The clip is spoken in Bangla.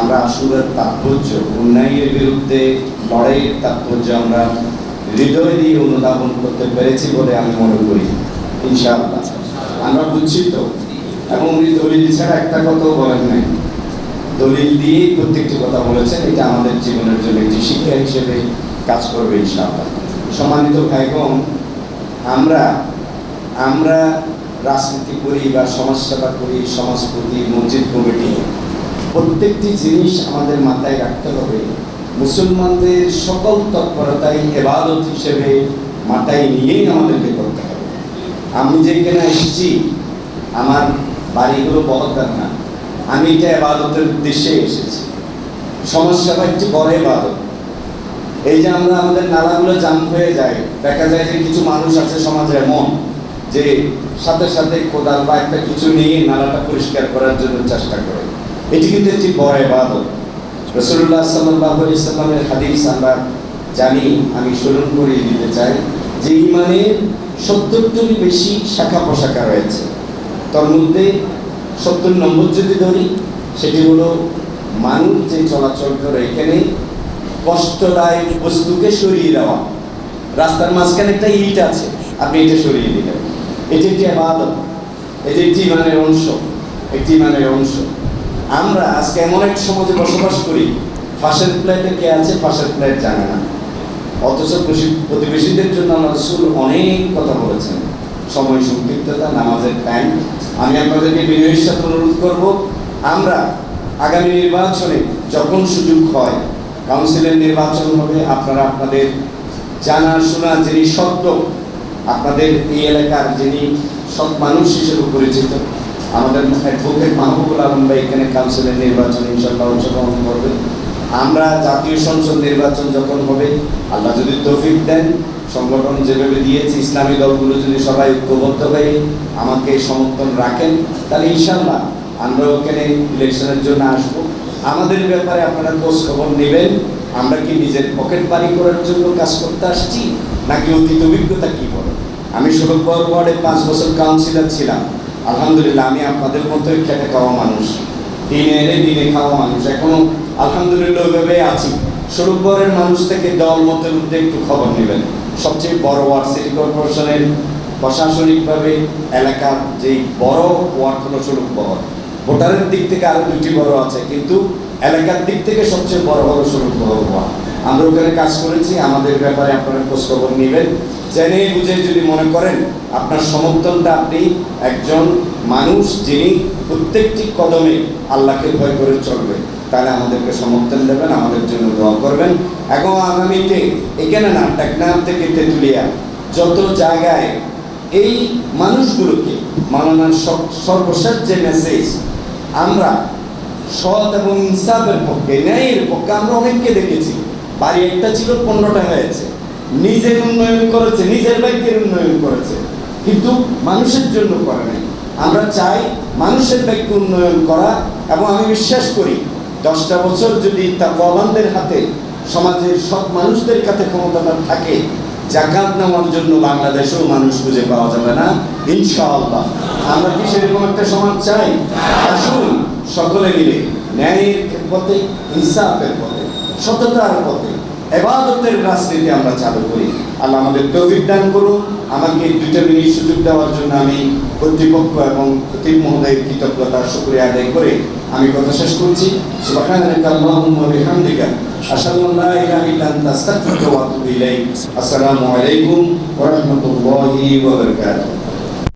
আমরা আসুরের তাৎপর্য, অন্যায়ের বিরুদ্ধে লড়াইয়ের তাৎপর্য আমরা হৃদয় দিয়ে অনুধাবন করতে পেরেছি বলে আমি মনে করি, ইনশাআল্লাহ। আমরা বুঝছি তো? এবং উনি দলিল ছাড়া একটা কথাও বলেন নাই। দলিল দিয়ে প্রত্যেকটি কথা বলেছেন, এটা আমাদের জীবনের জন্য একটি শিক্ষা হিসেবে কাজ করবে, ইনশাআল্লাহ। সম্মানিত ভাইগণ, আমরা আমরা রাজনীতি করি বা সমাজসেবা করি, সমাজপতি, মসজিদ কমিটি প্রত্যেকটি জিনিস আমাদের মাথায় রাখতে হবে। মুসলমানদের সকল তৎপরতাই এবাদত হিসেবে মাথায় নিয়েই আমাদেরকে করতে হবে। আমি যেখানে এসেছি, আমার বাড়িগুলো বহদ্দার না। আমি এটা এবাদতের উদ্দেশ্যে এসেছি। সমাজসেবা একটি বড় এবাদত। এই যে আমরা আমাদের নালাগুলো জাম হয়ে যায়, দেখা যায় যে কিছু মানুষ আছে সমাজে এমন, যে সাথে সাথে কোদাল বা একটা কিছু নিয়ে নালাটা পরিষ্কার করার জন্য চেষ্টা করে। এটি কিন্তু একটি বড় ইবাদত। রসুল্লাহ সাল্লাহ ইসলামের হাদিস আমরা জানি, আমি স্মরণ করিয়ে দিতে চাই যে ইমানের সত্তরটির বেশি শাখা প্রশাখা রয়েছে। তার মধ্যে সত্তর নম্বর যদি ধরি, সেটি হলো মানুষ যে চলাচল করে এখানে কষ্টদায়ক বস্তুকে সরিয়ে দেওয়া। রাস্তার মাঝখানে একটা ইট আছে, আপনি এটা সরিয়ে দিলেন এটি একটি আবাদত এটি একটি ইমানের অংশ, একটি ইমানের অংশ। আমরা আজকে এমন এক সমাজে বসবাস করি, ফাঁসের প্লেটে কে আছে, ফাঁসের প্লেট জানে না। অথচ প্রতিবেশীদের জন্য আমার রসুল অনেক কথা বলেছেন। সময় সংক্ষিপ্ততা, নামাজের টাইম আমি আপনাদেরকে বিনয়ের অনুরোধ করব, আমরা আগামী নির্বাচনে যখন সুযোগ হয় কাউন্সিলের নির্বাচন হবে, আপনারা আপনাদের জানা, শোনা যিনি সত্য, আপনাদের এই এলাকার যিনি সৎ মানুষ হিসেবে পরিচিত আমাদের অ্যাডভোকেট মাহবুবুল আলম ভাই এখানে কাউন্সিলের নির্বাচন ইনশাল্লাহ অংশগ্রহণ করবে। আমরা জাতীয় সংসদ নির্বাচন যখন হবে, আল্লাহ যদি তৌফিক দেন, সংগঠন যেভাবে দিয়েছে, ইসলামী দলগুলো যদি সবাই ঐক্যবদ্ধ হয়ে আমাকে সমর্থন রাখেন, তাহলে ইনশাল্লাহ আমরা ওখানে ইলেকশনের জন্য আসব। আমাদের ব্যাপারে আপনারা খোঁজ খবর নেবেন, আমরা কি নিজের পকেট বাড়ি করার জন্য কাজ করতে আসছি, নাকি অতীত অভিজ্ঞতা কি বলে আমি সড়কবর ওয়ার্ডে পাঁচ বছর কাউন্সিলর ছিলাম। আলহামদুলিল্লাহ, আমি আপনাদের মতোই খেটে খাওয়া মানুষ। দিনে এনে দিনে খাওয়া মানুষ। এখনও আলহামদুলিল্লাহ ওইভাবে আছি। সড়কবরের মানুষ থেকে দল মতের মধ্যে একটু খবর নেবেন। সবচেয়ে বড় ওয়ার্ড সিটি কর্পোরেশনের প্রশাসনিকভাবে এলাকার যেই বড় ওয়ার্ড হলো সড়কবহর ভোটারের দিক থেকে আরও দুটি বড় আছে, কিন্তু এলাকার দিক থেকে সবচেয়ে বড় বড় স্বরূপ হওয়া আমরা ওখানে কাজ করেছি, আমাদের ব্যাপারে আপনারা খোঁজখবর নেবেন। জেনে বুঝে যদি মনে করেন, আপনার সমর্থনটা আপনি একজন মানুষ যিনি প্রত্যেকটি কদমে আল্লাহকে ভয় করে চলবে তাহলে আমাদেরকে সমর্থন দেবেন, আমাদের জন্য দোয়া করবেন। এবং আগামীতে এখানে না টেকনাম থেকে তেঁতুলিয়া, যত জায়গায় এই মানুষগুলোকে মাননার সর্বশেষ যে মেসেজ আমরা সৎ এবং ইনসাফের পক্ষে, ন্যায়ের পক্ষে আমরা অনেককে দেখেছি। বাড়ি একটা ছিল পনেরোটা হয়েছে। নিজের উন্নয়ন করেছে, নিজের ব্যক্তির উন্নয়ন করেছে। কিন্তু মানুষের জন্য করে নাই। আমরা চাই মানুষের ব্যক্তি উন্নয়ন করা এবং আমি বিশ্বাস করি, দশটা বছর যদি তা কবানদের হাতে, সমাজের সব মানুষদের কাছে ক্ষমতাটা থাকে, জাকাত নেওয়ার জন্য বাংলাদেশেও মানুষ খুঁজে পাওয়া যাবে না, ইনশাআল্লাহ। আমরা কি সেরকম একটা সমাজ চাই? আসুন সকলে মিলে ন্যায়ের পথে ইনসাফের পথে সততার পথে। এবাদতের রাজনীতি আমরা চালু করি। আল্লাহ আমাদের তৌফিক দান করুন। আমাকে দুইটা মিনিট সুযোগ দেওয়ার জন্য আমি কর্তৃপক্ষ এবং খতিব মহোদয়ের কৃতজ্ঞতা, শুক্রিয়া আদায় করে আমি কথা শেষ করছি। আসসালামু আলাইকুম ওয়া রাহমাতুল্লাহি ওয়া